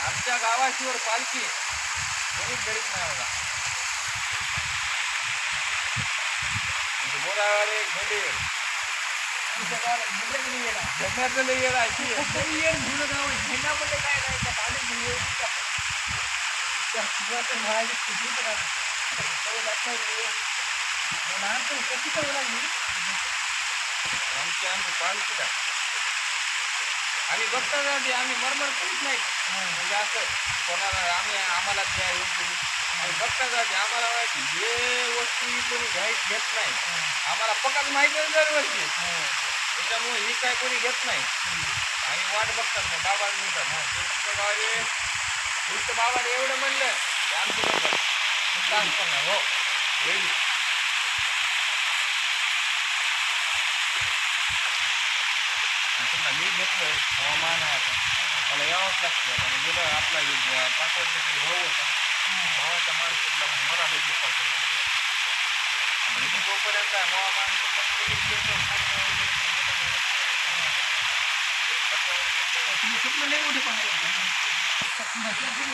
आमच्या गावाशिवर पालखी. कोणीच गरीब नाही बघा म्हणजे बोरावाले घोडे आमच्या गावाला झेंडा नाही लई येड. झेंडा म्हणजे काय? नाही महाराज किती लागली? आमची आमची पालखी का आम्ही बघता जाते आम्ही मरमर करीत नाही. म्हणजे असं कोणाला आम्ही आम्हाला द्या हे आम्ही बघता जाते आम्हाला माहिती हे वस्तू ही कोणी घ्यायच घेत नाही. आम्हाला पकाच माहीत आहे दरवर्षी त्याच्यामुळे ही काय कोणी घेत नाही. आणि वाट बघतात नाही बाबा म्हणतात हा ते नुसतं बाबाने एवढं म्हणलं की आमची म्हणतात नुसतं असं हो. रेडी मी घेतलं हवामान आहे आता मला यावंच लागतं आणि गेलं आपला हे पाच वर्षाचा भाऊ होता भावाचा भावाच्या माणसाला मरा लगेच पाच वर्ष म्हणजे तोपर्यंत हवामान तुम्ही स्वप्न नाही मोठे पाहिले.